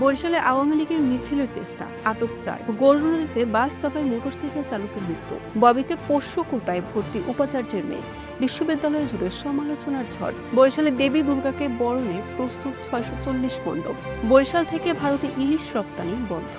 বরিশালে আওয়ামী লীগের মিছিলের চেষ্টা, আটক চার। গরু নদীতে বাস চাপায় মোটরসাইকেল চালকের মৃত্যু। ববিতে পোষ্য কোটায় ভর্তি উপাচার্যের মেয়ে। বিশ্ববিদ্যালয় জুড়ে সমালোচনার ঝড়। বরিশালে দেবী দুর্গাকে বরণে প্রস্তুত ছয়শো চল্লিশ মণ্ডপ। বরিশাল থেকে ভারতে ইলিশ রপ্তানি বন্ধ।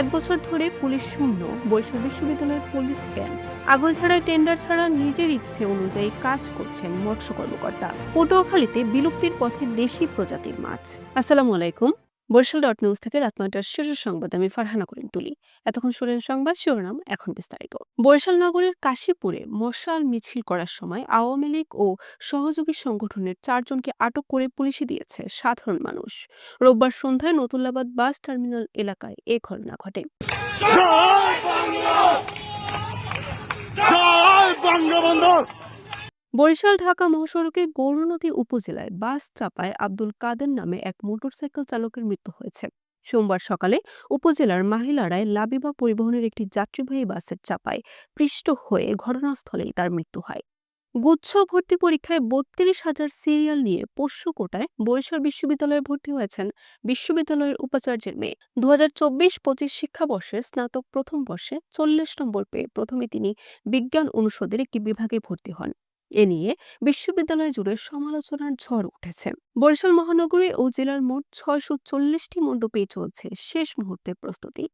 এক বছর ধরে পুলিশ শূন্য, বরিশাল বিশ্ববিদ্যালয়ের পুলিশ ক্যাম্প। আগল ছাড়াই টেন্ডার ছাড়া নিজের ইচ্ছে অনুযায়ী কাজ করছেন মৎস্য কর্মকর্তা। পটুয়াখালীতে বিলুপ্তির পথে দেশি প্রজাতির মাছ। আসসালামু আলাইকুম। বরিশাল ডট নিউজ থেকে রাত নয়টার শীর্ষ সংবাদ আমি ফারহানা করিম তুলি। এতক্ষণ শুনলেন সংবাদ, শিরোনাম এখন বিস্তারিত। বরিশাল নগরের কাশীপুরে মশাল মিছিল করার সময় আওয়ামী লীগ ও সহযোগী সংগঠনের চারজনকে আটক করে পুলিশে দিয়েছে সাধারণ মানুষ। রোববার সন্ধ্যায় নতুল্লাবাদ বাস টার্মিনাল এলাকায় এ ঘটনা ঘটে। বরিশাল, ঢাকা মহাসড়কে গৌরনদী উপজেলায় বাস চাপায় আব্দুল কাদের নামে এক মোটরসাইকেল চালকের মৃত্যু হয়েছে। সোমবার সকালে উপজেলার মাহিলারায় লাবিবা পরিবহনের একটি যাত্রীবাহী বাসের চাপায় পৃষ্ঠ হয়ে ঘটনাস্থলেই তার মৃত্যু হয়। গুচ্ছ ভর্তি পরীক্ষায় বত্রিশ হাজার সিরিয়াল নিয়ে পোষ্য কোটায় বরিশাল বিশ্ববিদ্যালয়ে ভর্তি হয়েছেন বিশ্ববিদ্যালয়ের উপাচার্যের মেয়ে। দু হাজার চব্বিশ পঁচিশ শিক্ষাবর্ষে স্নাতক প্রথম বর্ষে চল্লিশ নম্বর পেয়ে প্রথমে তিনি বিজ্ঞান অনুষদের একটি বিভাগে ভর্তি হন। এ নিয়ে বিশ্ববিদ্যালয় জুড়ে সমালোচনার ঝড় উঠেছে। বরিশাল মহানগরী ও জেলার মোট ছয়শো চল্লিশটি মণ্ডপে চলছে শেষ মুহূর্তের প্রস্তুতি।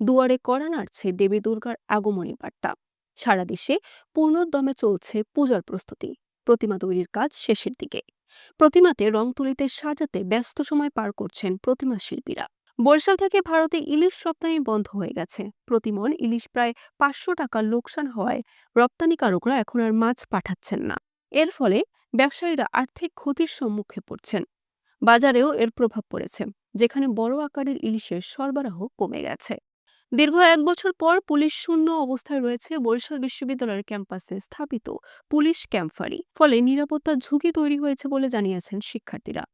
দুয়ারে কড়া নাড়ছে দেবী দুর্গার আগমনী বার্তা। সারা দেশে পূর্ণোদ্যমে চলছে পূজার প্রস্তুতি। প্রতিমা তৈরির কাজ শেষের দিকে। প্রতিমাতে রং তুলিতে সাজাতে ব্যস্ত সময় পার করছেন প্রতিমা শিল্পীরা। বরিশাল থেকে ভারতে ইলিশ রপ্তানি বন্ধ হয়ে গেছে। প্রতিমন ইলিশ প্রায় পাঁচশো টাকা লোকসান হওয়ায় রপ্তানিকারকরা এখন আর মাছ পাঠাচ্ছেন না। এর ফলে ব্যবসায়ীরা আর্থিক ক্ষতির সম্মুখে পড়ছেন। বাজারেও এর প্রভাব পড়েছে, যেখানে বড় আকারের ইলিশের সরবরাহ কমে গেছে। দীর্ঘ এক বছর পর পুলিশ শূন্য অবস্থায় রয়েছে। বরিশাল বিশ্ববিদ্যালয়ের ক্যাম্পাসে স্থাপিত পুলিশ ক্যাম্পারি ফলে নিরাপত্তার ঝুঁকি তৈরি হয়েছে বলে জানিয়েছেন শিক্ষার্থীরা।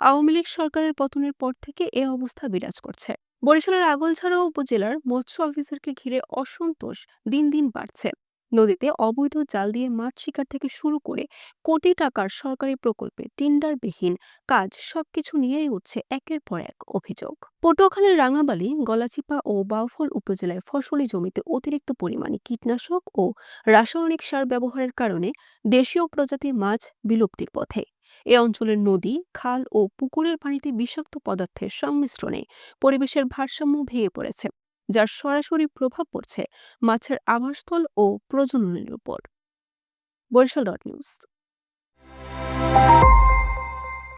আওয়ামী লীগ সরকারের পতনের পর থেকে এ অবস্থা বিরাজ করছে। বরিশালের আগলছাড়া উপজেলার মৎস্য অফিসারকে ঘিরে অসন্তোষ দিন দিন বাড়ছে। নদীতে অবৈধ জাল দিয়ে মাছ শিকার থেকে শুরু করে কোটি টাকার সরকারি প্রকল্পে টেন্ডারবিহীন কাজ সবকিছু নিয়েই উঠছে একের পর এক অভিযোগ। পটুয়াখালীর রাঙাবালি, গলাচিপা ও বাউফল উপজেলায় ফসলি জমিতে অতিরিক্ত পরিমাণে কীটনাশক ও রাসায়নিক সার ব্যবহারের কারণে দেশীয় প্রজাতির মাছ বিলুপ্তির পথে। এ অঞ্চলের নদী, খাল ও পুকুরের পানিতে বিষাক্ত পদার্থের সংমিশ্রণে পরিবেশের ভারসাম্য ভেঙে পড়েছে, যার সরাসরি প্রভাব পড়ছে মাছের আবাসস্থল ও প্রজননের উপর। Barishal dot news.